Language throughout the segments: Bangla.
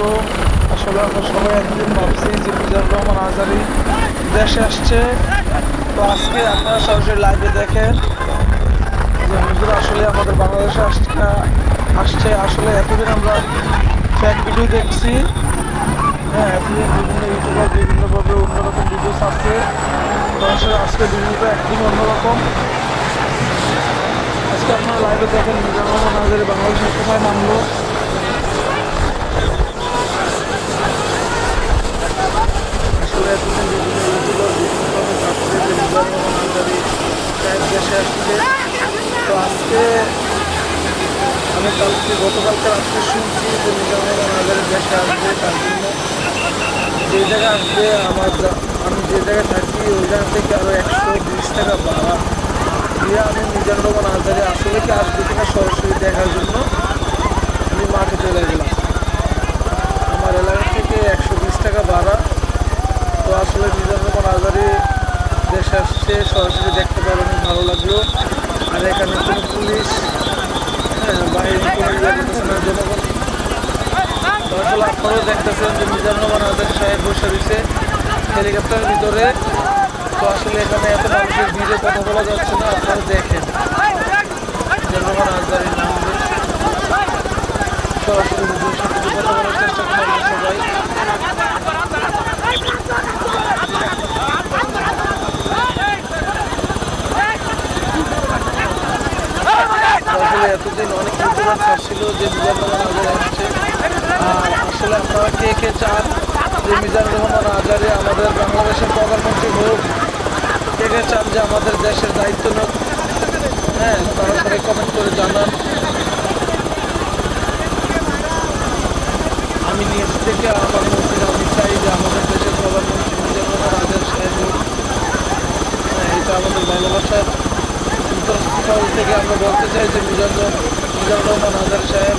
আলাইকুম আসলে আমরা সবাই একদিন ভাবছি যে মিজানুর রহমান আজারি দেশে আসছে। তো আজকে আপনারা সরাসরি লাইভে দেখেন যে হুজুর আসলে আমাদের বাংলাদেশে আসছে আসছে। আসলে এতদিন আমরা ফ্যাক ভিডিও দেখছি। হ্যাঁ এতদিন বিভিন্ন ইউটিউবার বিভিন্নভাবে অন্যরকম ভিডিও ছাড়ছে তো আসলে আজকে ভিডিওটা একদিন অন্যরকম। আজকে আপনারা লাইভে দেখেন মিজানুর রহমান আজারি বাংলাদেশে কোথায় নামলো। এতদিন আসছে তো আজকে আমি কালকে গতকালকে রাত্রে শুনছি যে রহমান আজারি দেশে আসবে তার জন্য যে জায়গায় আসবে আমার আমি যে জায়গায় থাকি ওই জায়গা থেকে আরও একশো বিশ টাকা ভাড়া দিয়ে আমি মিজানুর রহমান আজারি আসলে কি আসবে কিনা সরাসরি দেখার জন্য আমি মাঠে চলে গেলাম আমার এলাকা থেকে একশো বিশ টাকা ভাড়া তো আসলে মিজানুর রহমান আজারি দেশে আসছে সরাসরি দেখতে পারেন ভালো লাগল আর এখানে কোনো পুলিশ হ্যাঁ, বাহিনী কোনো ইয়ে করতেছে না জনগণ তো আসলে আপনারাও দেখতেছেন যে মিজানুর রহমান আজারি সাহেব বসে রয়েছে হেলিকপ্টারের ভিতরে। তো আসলে এখানে এত মানুষের ভিড়ে কথা বলা যাচ্ছে না, আপনারা দেখেন। এতদিন অনেক ছাড়ছিল যে আজারে আসছে। আসলে আপনারা কে কে চান? যে মিজানুর রহমান আজারে আমাদের বাংলাদেশের প্রধানমন্ত্রী হোক, কে কে চান যে আমাদের দেশের দায়িত্ব নোক? হ্যাঁ তারা কমেন্ট করে জানান। আমি নিজ থেকে আমার মন্ত্রী আমি চাই যে আমাদের দেশের প্রধানমন্ত্রী মিজানুর রহমান আজার সাহেব। হ্যাঁ এটা আমাদের ভালোবাসার থেকে আমরা বলতে চাই যে মিজানুর মিজানুর রহমান আজার সাহেব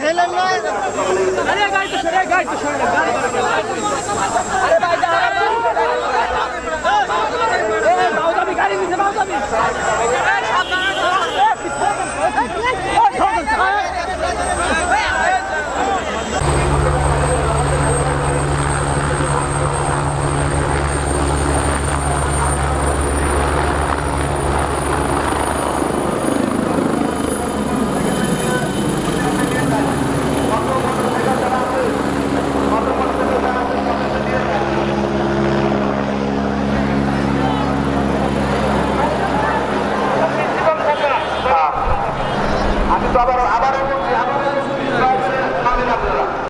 খেলেন না আরে গাড়ি তো সরে গাড়ি তো সরে গাড়ি আরে ভাই দাঁড়া এ বাউদাবি গাড়ি নিচে বাউদাবি